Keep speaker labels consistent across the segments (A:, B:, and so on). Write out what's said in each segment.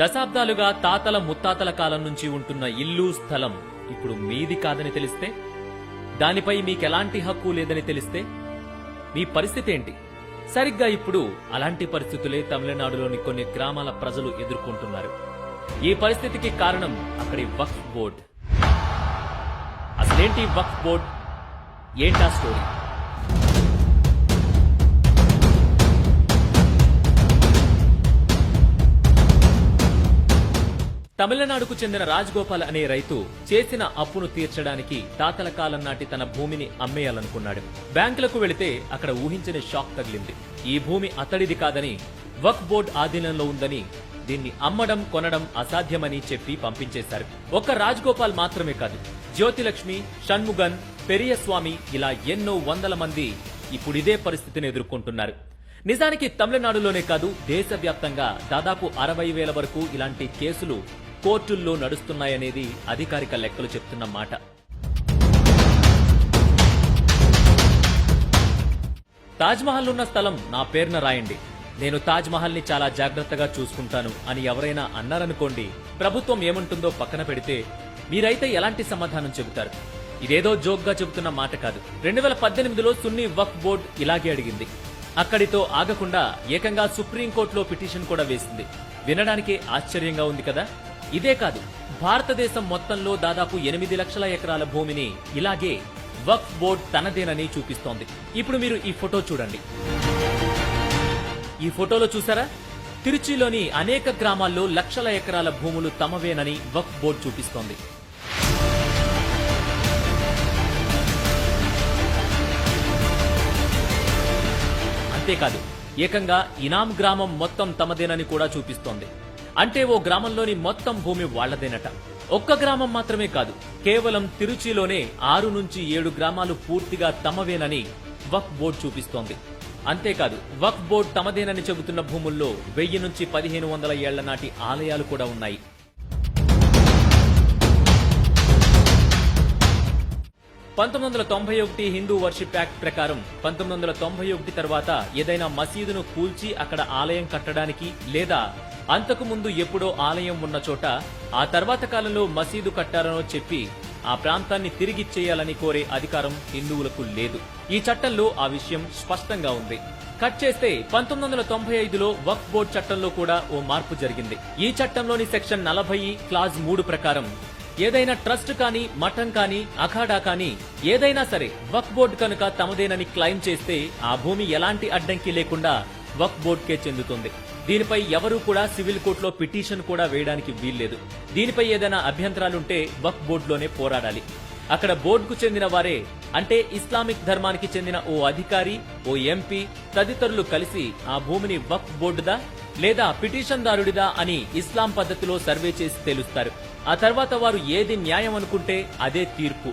A: దశాబ్దాలుగా తాతల ముత్తాతల కాలం నుంచి ఉంటున్న ఇల్లు స్థలం ఇప్పుడు మీది కాదని తెలిస్తే దానిపై మీకెలాంటి హక్కు లేదని తెలిస్తే మీ పరిస్థితి ఏంటి? సరిగ్గా ఇప్పుడు అలాంటి పరిస్థితులే తమిళనాడులోని కొన్ని గ్రామాల ప్రజలు ఎదుర్కొంటున్నారు. ఈ పరిస్థితికి కారణం అక్కడి వక్ఫ్ బోర్డ్. అసలేంటి వక్ఫ్ బోర్డ్? ఏంటా స్టోరీ? తమిళనాడుకు చెందిన రాజ్గోపాల్ అనే రైతు చేసిన అప్పును తీర్చడానికి తాతల కాలం నాటి తన భూమిని అమ్మేయాలనుకున్నాడు. బ్యాంకులకు వెళితే అక్కడ ఊహించని షాక్ తగిలింది. ఈ భూమి అతడిది కాదని వక్ బోర్డ్ ఆధీనంలో ఉందని దీన్ని అమ్మడం కొనడం అసాధ్యమని చెప్పి పంపించేశారు. ఒక్క రాజ్గోపాల్ మాత్రమే కాదు జ్యోతిలక్ష్మి షణ్ముగన్ పెరియస్వామి ఇలా ఎన్నో వందల మంది ఇప్పుడిదే పరిస్థితిని ఎదుర్కొంటున్నారు. నిజానికి తమిళనాడులోనే కాదు దేశవ్యాప్తంగా దాదాపు అరవై వేల వరకు ఇలాంటి కేసులు కోర్టుల్లో నడుస్తున్నాయనేది అధికారిక లెక్కలు చెప్తున్న మాట. తాజ్మహల్ ఉన్న స్థలం నా పేరున రాయండి. నేను తాజ్మహల్ని చాలా జాగ్రత్తగా చూసుకుంటాను అని ఎవరైనా అన్నారనుకోండి ప్రభుత్వం ఏమంటుందో పక్కన పెడితే మీరైతే ఎలాంటి సమాధానం చెబుతారు? ఇదేదో జోక్గా చెబుతున్న మాట కాదు. రెండు వేల పద్దెనిమిదిలో సున్నీ వక్ఫ్ బోర్డ్ ఇలాగే అడిగింది. అక్కడితో ఆగకుండా ఏకంగా సుప్రీంకోర్టులో పిటిషన్ కూడా వేసింది. వినడానికే ఆశ్చర్యంగా ఉంది కదా? ఇదే కాదు భారతదేశం మొత్తంలో దాదాపు ఎనిమిది లక్షల ఎకరాల భూమిని ఇలాగే వక్ఫ్ బోర్డ్ తనదేనని చూపిస్తోంది. ఇప్పుడు మీరు ఈ ఫోటో చూడండి. ఈ ఫోటోలో చూసారా? తిరుచిలోని అనేక గ్రామాల్లో లక్షల ఎకరాల భూములు తమవేనని వక్ఫ్ బోర్డు చూపిస్తోంది. అంతేకాదు ఏకంగా ఇనాం గ్రామం మొత్తం తమదేనని కూడా చూపిస్తోంది. అంటే ఓ గ్రామంలోని మొత్తం భూమి వాళ్ళదేనట ఒక్క గ్రామం మాత్రమే కాదు కేవలం తిరుచిలోనే ఆరు నుంచి ఏడు గ్రామాలు పూర్తిగా తమవేనని వక్ బోర్డు చూపిస్తోంది. అంతేకాదు వక్ బోర్డు తమదేనని చెబుతున్న భూముల్లో వెయ్యి నుంచి పదిహేను వందల ఏళ్ళ నాటి ఆలయాలు కూడా ఉన్నాయి. పంతొమ్మిది వందల తొంభై ఒకటి హిందూ వర్షిప్ యాక్ట్ ప్రకారం పంతొమ్మిది వందల తొంభై ఒకటి తర్వాత ఏదైనా మసీదును కూల్చి అక్కడ ఆలయం కట్టడానికి లేదా అంతకు ముందు ఎప్పుడో ఆలయం ఉన్న చోట ఆ తర్వాత కాలంలో మసీదు కట్టారనో చెప్పి ఆ ప్రాంతాన్ని తిరిగిచ్చేయాలని కోరే అధికారం హిందువులకు లేదు. ఈ చట్టంలో ఆ విషయం స్పష్టంగా ఉంది. కట్ చేస్తే పంతొమ్మిది వందల తొంభై ఐదులో వక్ఫ్ బోర్డు చట్టంలో కూడా ఓ మార్పు జరిగింది. ఈ చట్టంలోని సెక్షన్ నలభై క్లాజ్ మూడు ప్రకారం ఏదైనా ట్రస్ట్ కానీ మఠం కానీ అఖాడా కానీ ఏదైనా సరే వక్ బోర్డు కనుక తమదేనని క్లెయిమ్ చేస్తే ఆ భూమి ఎలాంటి అడ్డంకి లేకుండా వక్ బోర్డుకే చెందుతుంది. దీనిపై ఎవరూ కూడా సివిల్ కోర్టులో పిటిషన్ కూడా వేయడానికి వీల్లేదు. దీనిపై ఏదైనా అభ్యంతరాలుంటే వక్ బోర్డులోనే పోరాడాలి. అక్కడ బోర్డుకు చెందిన వారే అంటే ఇస్లామిక్ ధర్మానికి చెందిన ఓ అధికారి ఓ ఎంపీ తదితరులు కలిసి ఆ భూమిని వక్ బోర్డుదా లేదా పిటిషన్దారుడిదా అని ఇస్లాం పద్ధతిలో సర్వే చేసి తేలుస్తారు. ఆ తర్వాత వారు ఏది న్యాయం అనుకుంటే అదే తీర్పు.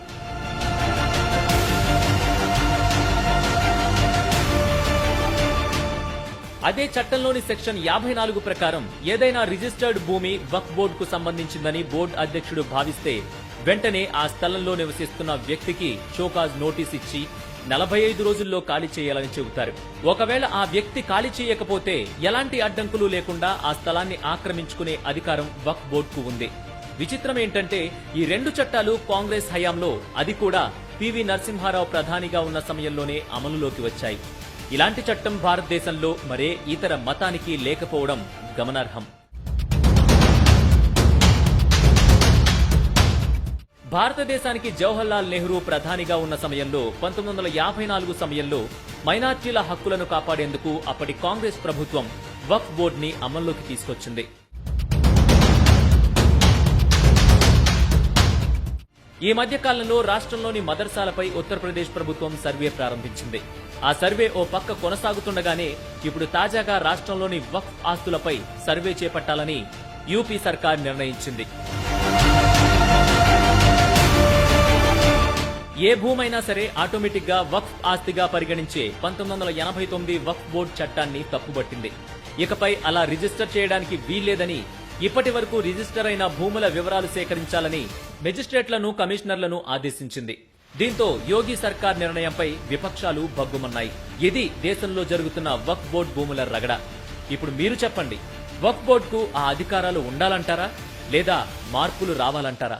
A: అదే చట్టంలోని సెక్షన్ యాభై నాలుగు ప్రకారం ఏదైనా రిజిస్టర్డ్ భూమి వక్ బోర్డుకు సంబంధించిందని బోర్డు అధ్యక్షుడు భావిస్తే వెంటనే ఆ స్థలంలో నివసిస్తున్న వ్యక్తికి షోకాజ్ నోటీస్ ఇచ్చి నలభై ఐదు రోజుల్లో ఖాళీ చేయాలని చెబుతారు. ఒకవేళ ఆ వ్యక్తి ఖాళీ చేయకపోతే ఎలాంటి అడ్డంకులు లేకుండా ఆ స్థలాన్ని ఆక్రమించుకునే అధికారం వక్ బోర్డుకు ఉంది. విచిత్రం ఏంటంటే ఈ రెండు చట్టాలు కాంగ్రెస్ హయాంలో అది కూడా పివి నరసింహారావు ప్రధానిగా ఉన్న సమయంలోనే అమలులోకి వచ్చాయి. ఇలాంటి చట్టం భారతదేశంలో మరే ఇతర మతానికి లేకపోవడం గమనార్హం. భారతదేశానికి జవహర్లాల్ నెహ్రూ ప్రధానిగా ఉన్న సమయంలో పంతొమ్మిది వందల యాభై నాలుగు సమయంలో మైనార్టీల హక్కులను కాపాడేందుకు అప్పటి కాంగ్రెస్ ప్రభుత్వం వక్ఫ్ బోర్డుని అమల్లోకి తీసుకొచ్చింది. ఈ మధ్య కాలంలో రాష్ట్రంలోని మదర్సాలపై ఉత్తరప్రదేశ్ ప్రభుత్వం సర్వే ప్రారంభించింది. ఆ సర్వే ఓ పక్క కొనసాగుతుండగానే ఇప్పుడు తాజాగా రాష్ట్రంలోని వక్ఫ్ ఆస్తులపై సర్వే చేపట్టాలని యూపీ సర్కార్ నిర్ణయించింది. ఏ భూమైనా సరే ఆటోమేటిక్గా వక్ఫ్ ఆస్తిగా పరిగణించే పంతొమ్మిది వందల ఎనభై తొమ్మిది వక్ఫ్ బోర్డు చట్టాన్ని తప్పుబట్టింది. ఇకపై అలా రిజిస్టర్ చేయడానికి వీల్లేదని ఇప్పటి వరకు రిజిస్టర్ అయిన భూముల వివరాలు సేకరించాలని మెజిస్ట్రేట్లను కమిషనర్లను ఆదేశించింది. దీంతో యోగి సర్కార్ నిర్ణయంపై విపక్షాలు భగ్గుమన్నాయి. ఇది దేశంలో జరుగుతున్న వక్ బోర్డ్ భూముల రగడ. ఇప్పుడు మీరు చెప్పండి వక్ఫ్ బోర్డుకు ఆ అధికారాలు ఉండాలంటారా? లేదా మార్పులు రావాలంటారా?